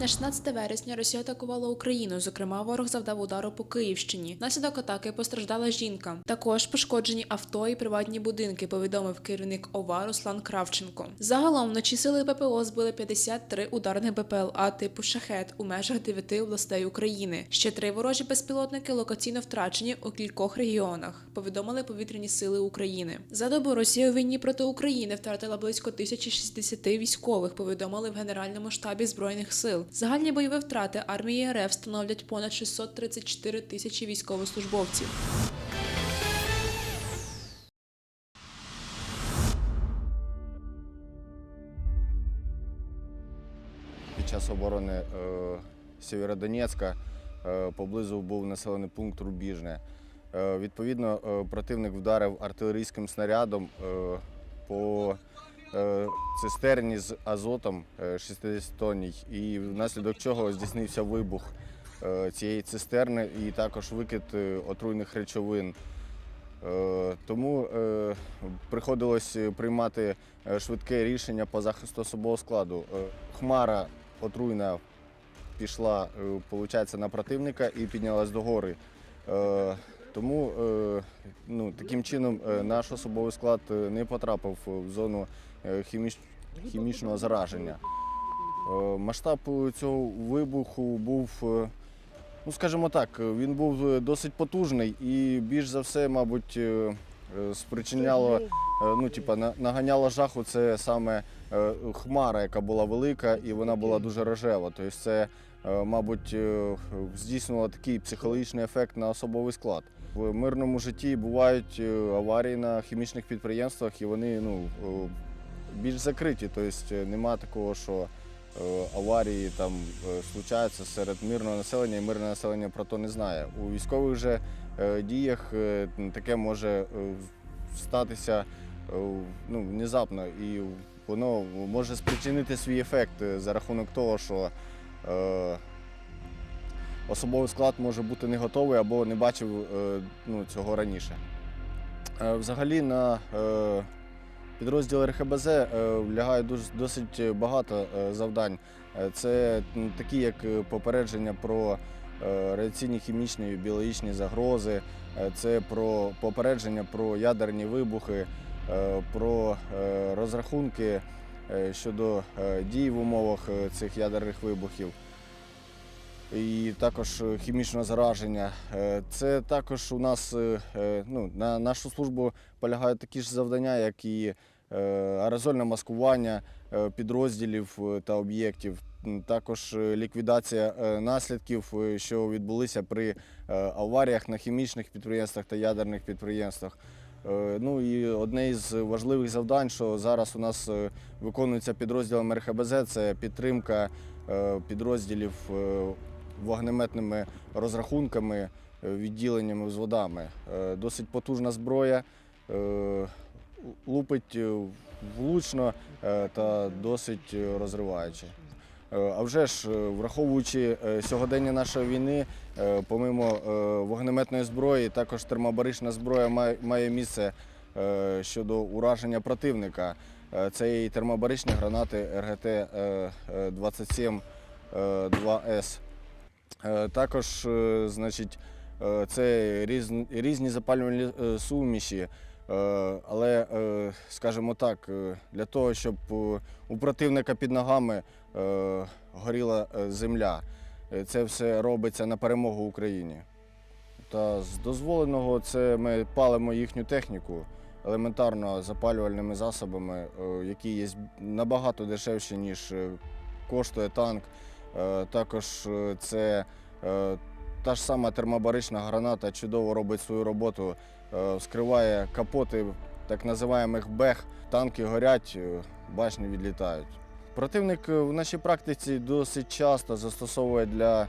на 16 вересня Росія атакувала Україну. Зокрема, ворог завдав удару по Київщині. Наслідок атаки постраждала жінка. Також пошкоджені авто і приватні будинки. Повідомив керівник ОВА Руслан Кравченко. Загалом вночі сили ППО збили 53 ударних БПЛА типу шахет у межах 9 областей України. Ще три ворожі безпілотники локаційно втрачені у кількох регіонах. Повідомили повітряні сили України. За добу Росія у війні проти України втратила близько 1060 військових. Повідомили в Генеральному штабі збройних сил. Загальні бойові втрати армії РФ становлять понад 634 тисячі військовослужбовців. Під час оборони е, Сєвєродонецька е, поблизу був населений пункт Рубіжне. Е, відповідно, е, противник вдарив артилерійським снарядом е, по цистерні з азотом е, 60-тонній, і внаслідок чого здійснився вибух е, цієї цистерни і також викид е, отруйних речовин. Е, Тому е, приходилось приймати е, швидке рішення по захисту особового складу. Е, Хмара отруйна пішла, е, получається, на противника і піднялась до гори. Е, Тому е, ну, таким чином е, наш особовий склад е, не потрапив в зону е, хіміч... хімічного зараження. Е, Масштаб цього вибуху був, е, ну скажімо так, він був е, досить потужний і більш за все, мабуть, е, е, спричиняло, е, ну, типа, на- наганяло жаху це саме е, хмара, яка була велика і вона була дуже рожева. Тобто це, е, мабуть, е, здійснювало такий психологічний ефект на особовий склад. В мирному житті бувають е, аварії на хімічних підприємствах, і вони ну, е, більш закриті. Тобто нема такого, що е, аварії там е, случаються серед мирного населення, і мирне населення про то не знає. У військових же е, діях е, таке може е, статися е, ну, внезапно, і воно може спричинити свій ефект е, за рахунок того, що е, особовий склад може бути не готовий або не бачив е, ну, цього раніше. Е, Взагалі на е, підрозділ РХБЗ е, лягає дуже, досить багато е, завдань. Е, Це такі, як е, попередження про е, радіаційні хімічні і біологічні загрози, е, це про попередження про ядерні вибухи, е, про е, розрахунки е, щодо е, дій в умовах е, цих ядерних вибухів. І також е, хімічного зараження. Е, Це також у нас е, е, ну, на нашу службу полягають такі ж завдання, як і е, аерозольне маскування е, підрозділів е, та об'єктів. Також е, ліквідація е, наслідків, е, що відбулися при е, аваріях на хімічних підприємствах та ядерних підприємствах. Е, Ну і одне із важливих завдань, що зараз у нас е, виконується підрозділом РХБЗ, це підтримка е, підрозділів е, вогнеметними розрахунками, е, відділеннями взводами. Е, Досить потужна зброя, е, лупить е, влучно е, та досить е, розриваюче. А вже ж, враховуючи сьогодення нашої війни, помимо вогнеметної зброї, також термобарична зброя має- місце щодо ураження противника. Це і термобаричні гранати РГТ-27 2С. Е, Також, значить, це різні, запалювальні суміші. Е, Але, е, скажімо так, е, для того, щоб у противника під ногами горіла земля, це все робиться на перемогу Україні. Та з дозволеного це ми палимо їхню техніку елементарно запалювальними засобами, які є набагато дешевші, ніж коштує танк. Також це та ж сама термобарична граната чудово робить свою роботу, вскриває капоти так називаємих бех, танки горять, е, башні відлітають. Противник е, в нашій практиці досить часто застосовує для,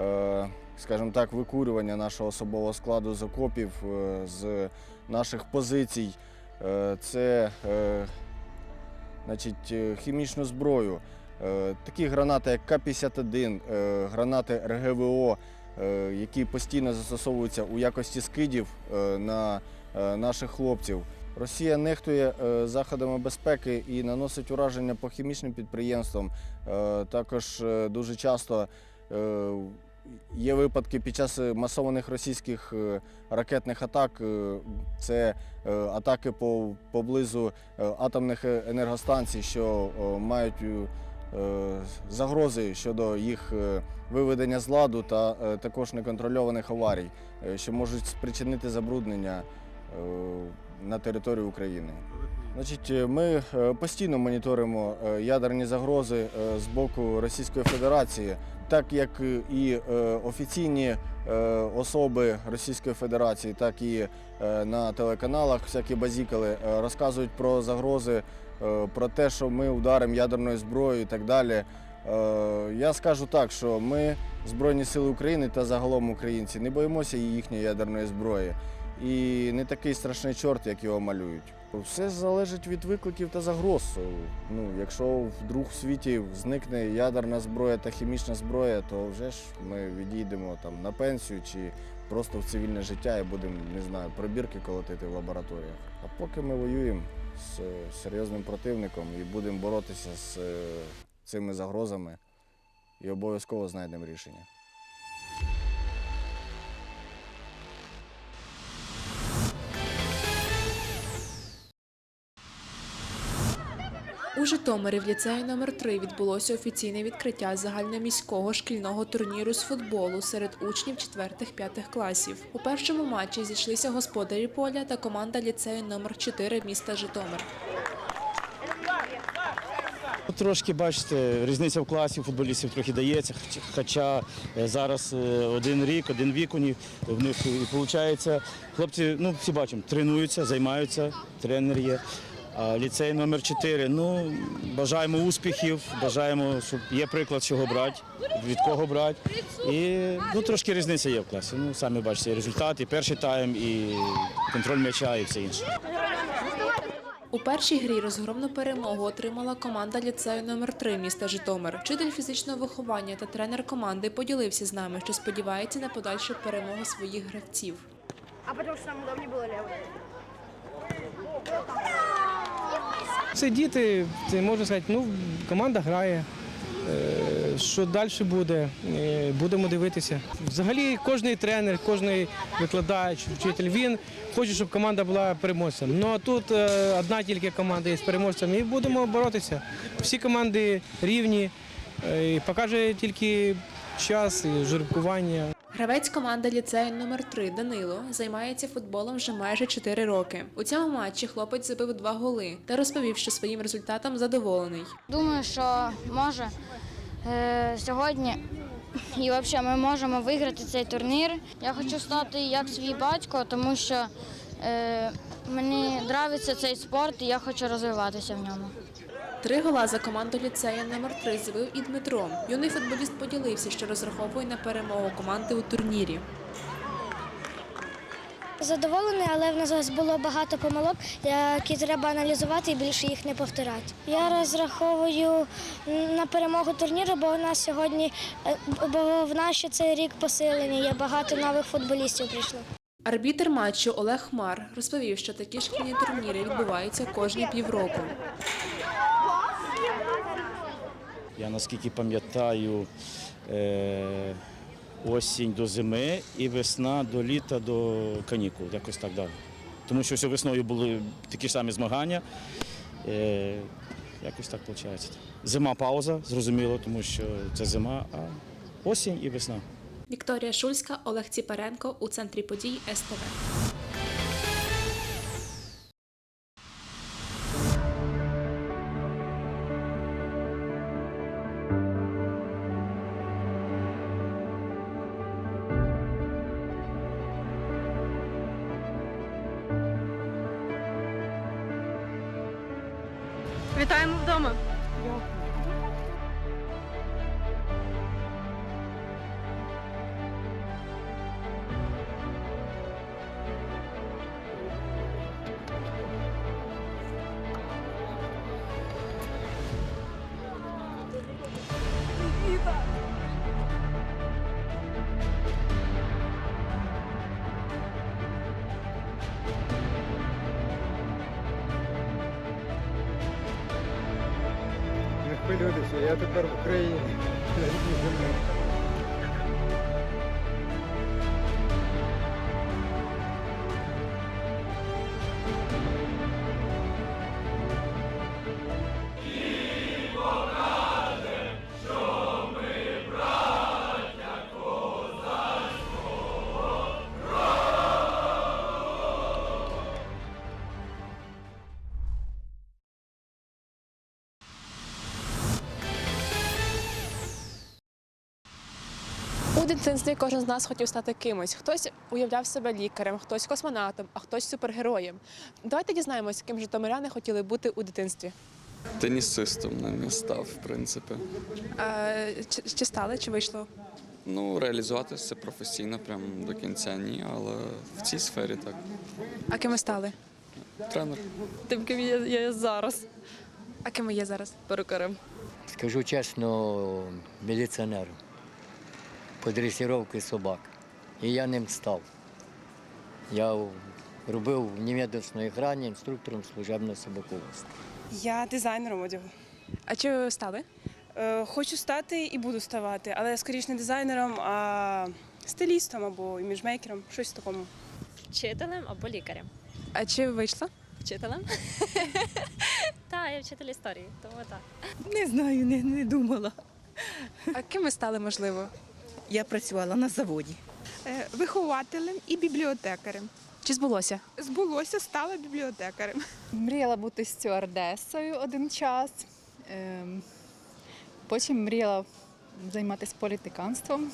е, скажімо так, викурювання нашого особового складу з окопів, е, з наших позицій. Е, Це е, значить, е, хімічну зброю. Е, Такі гранати, як К-51, е, гранати РГВО, е, які постійно застосовуються у якості скидів е, на е, наших хлопців. Росія нехтує е, заходами безпеки і наносить ураження по хімічним підприємствам. Е, Також е, дуже часто е, є випадки під час масованих російських е, ракетних атак. е, Це е, атаки поблизу е, атомних е, енергостанцій, що е, мають е, загрози щодо їх е, виведення з ладу та е, також неконтрольованих аварій, е, що можуть спричинити забруднення е, на території України. Значить, е, ми е, постійно моніторимо е, ядерні загрози е, з боку Російської Федерації, так як е, і е, офіційні е, особи Російської Федерації, так і е, на телеканалах всякі базікали е, розказують про загрози, е, про те, що ми ударимо ядерною зброєю і так далі. Е, Я скажу так, що ми, Збройні Сили України та загалом українці, не боїмося їхньої ядерної зброї. І не такий страшний чорт, як його малюють. Все залежить від викликів та загроз. Ну, якщо вдруг в світі зникне ядерна зброя та хімічна зброя, то вже ж ми відійдемо там на пенсію чи просто в цивільне життя і будемо, не знаю, пробірки колотити в лабораторіях. А поки ми воюємо з е, серйозним противником і будемо боротися з е, цими загрозами, і обов'язково знайдемо рішення. У Житомирі в ліцеї номер 3 відбулося офіційне відкриття загальноміського шкільного турніру з футболу серед учнів 4-5 класів. У першому матчі зійшлися господарі поля та команда ліцею номер 4 міста Житомир. Трошки бачите, різниця в класі футболістів трохи дається, хоча е, зараз е, один рік, один вік у в них і виходить. Хлопці, ну всі бачимо, тренуються, займаються, тренер є. А ліцей номер 4 ну, бажаємо успіхів, бажаємо, щоб є приклад, чого брати, від кого брати. І ну, трошки різниця є в класі. Ну, самі бачите, і результат, і перший тайм, і контроль м'яча, і все інше. У першій грі розгромну перемогу отримала команда ліцею номер 3 міста Житомир. Вчитель фізичного виховання та тренер команди поділився з нами, що сподівається на подальшу перемогу своїх гравців. А потому что нам удобнее было левой. Це діти, це можна сказати, ну, команда грає. Е, Що далі буде, е, будемо дивитися. Взагалі, кожен тренер, кожен викладач, вчитель, він хоче, щоб команда була переможцем. Ну а тут е, одна тільки команда є переможцем і будемо боротися. Всі команди рівні, і покаже тільки час і жеребкування. Гравець команди ліцею номер 3 Данило займається футболом вже майже 4 роки. У цьому матчі хлопець забив два голи та розповів, що своїм результатом задоволений. Думаю, що може е, сьогодні і взагалі ми можемо виграти цей турнір. Я хочу стати як свій батько, тому що е, мені подобається цей спорт і я хочу розвиватися в ньому. Три гола за команду ліцею номер 3 забив і Дмитро. Юний футболіст поділився, що розраховує на перемогу команди у турнірі. Задоволений, але в нас було багато помилок, які треба аналізувати і більше їх не повторяти. Я розраховую на перемогу турніру, бо у нас сьогодні, е, бо в нас ще цей рік посилення, є багато нових футболістів прийшло. Арбітер матчу Олег Хмар розповів, що такі шкільні турніри відбуваються кожні півроку. Я наскільки пам'ятаю, е, осінь до зими і весна до літа до канікул, якось так далі. Тому що весною були такі ж самі змагання. Е, якось так виходить. Зима пауза, зрозуміло, тому що це зима, а осінь і весна. Вікторія Шульська, Олег Ціпаренко у центрі подій СТВ. Вітаємо вдома. Народився, я тепер в Україні. У дитинстві кожен з нас хотів стати кимось. Хтось уявляв себе лікарем, хтось космонавтом, а хтось супергероєм. Давайте дізнаємось, ким житомиряни хотіли бути у дитинстві. Тенісистом не став, в принципі. чи, чи стали, чи вийшло? Ну, реалізуватися професійно прям до кінця ні, але в цій сфері так. А ким ви стали? Тренер. Тим, ким я, я зараз А ким ви є зараз? перукарем. Скажу чесно, міліціонером по дресіровці собак. І я ним став. Я робив в немедичній охрані інструктором служебного собаководства. Я дизайнером одягу. А чи ви стали? Е, хочу стати і буду ставати, але скоріше не дизайнером, а стилістом або іміджмейкером, щось в такому. Вчителем або лікарем. А чи вийшло? Вчителем? Так, я вчитель історії, тому так. Не знаю, не, не думала. А ким ви стали, можливо? Я працювала на заводі. Е, Вихователем і бібліотекарем. Чи збулося? Збулося, стала бібліотекарем. Мріяла бути стюардесою один час. Ем, Потім мріяла займатися політиканством.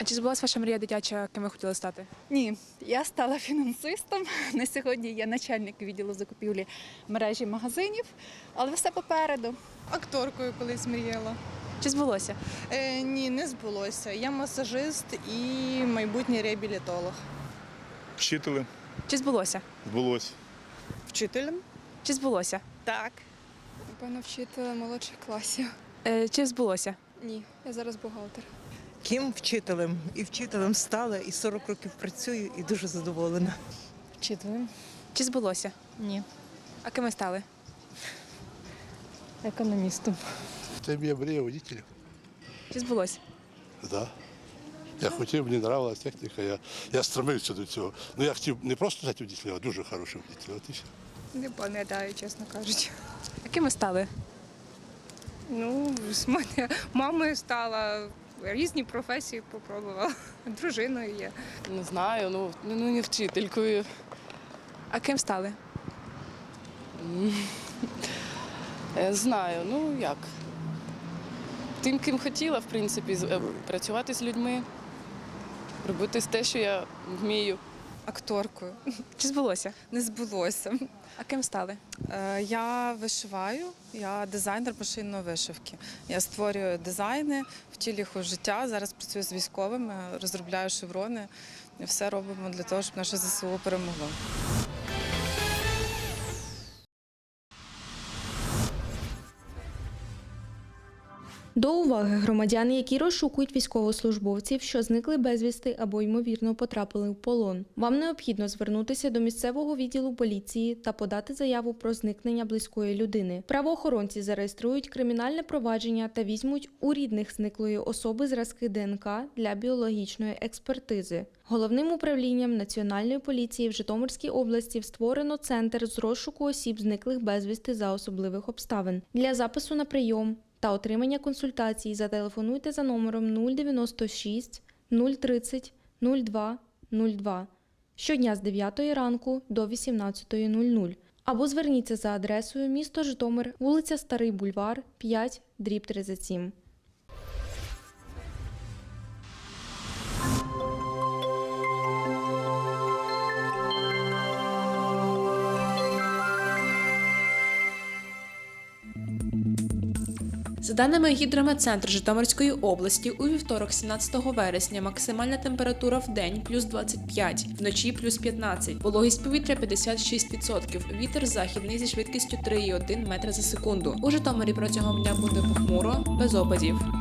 А чи збулася ваша мрія дитяча, ким ви хотіли стати? Ні, я стала фінансистом. На сьогодні я начальник відділу закупівлі мережі магазинів, але все попереду. Акторкою колись мріяла. Чи збулося? Е, ні, не збулося. Я масажист і майбутній реабілітолог. Вчителем Чи збулося? збулось. Вчителем? Чи збулося? Так. Напевно, вчителя молодших класів. Е, чи збулося? Ні, я зараз бухгалтер. Ким вчителем? І вчителем стала, і 40 років працюю, і дуже задоволена. Вчителем? Чи збулося? Ні. А ким ви стали? Економістом. Це моя мрія водителя. Чи збулося? Да. Я хотів, мені нравилась техніка, я, я стремився до цього. Ну я хотів не просто стати водителем, а дуже хорошим водителем. От і все. Не пам'ятаю, чесно кажучи. А ким ви стали? Ну, з мене мамою стала, різні професії попробувала. Дружиною є. Не знаю, ну, ну не вчителькою. А ким стали? Я знаю, ну як. Тим, ким хотіла, в принципі, е, працювати з людьми, робити те, що я вмію. Акторкою. Чи збулося? Не збулося. А ким стали? Е, Я вишиваю, я дизайнер машинної вишивки. Я створюю дизайни, втілюю їх у життя. Зараз працюю з військовими, розробляю шеврони. Все робимо для того, щоб наше ЗСУ перемогло. До уваги громадян, які розшукують військовослужбовців, що зникли безвісти або ймовірно потрапили в полон. Вам необхідно звернутися до місцевого відділу поліції та подати заяву про зникнення близької людини. Правоохоронці зареєструють кримінальне провадження та візьмуть у рідних зниклої особи зразки ДНК для біологічної експертизи. Головним управлінням Національної поліції в Житомирській області створено центр з розшуку осіб, зниклих безвісти за особливих обставин. Для запису на прийом та отримання консультацій зателефонуйте за номером 096 030 02 02 щодня з 9 ранку до 18.00 або зверніться за адресою місто Житомир, вулиця Старий Бульвар, 5, дріб 37. За даними гідрометцентру Житомирської області, у вівторок, 17 вересня, максимальна температура в день плюс 25, вночі плюс 15, вологість повітря 56%, вітер західний зі швидкістю 3,1 метра за секунду. У Житомирі протягом дня буде похмуро, без опадів.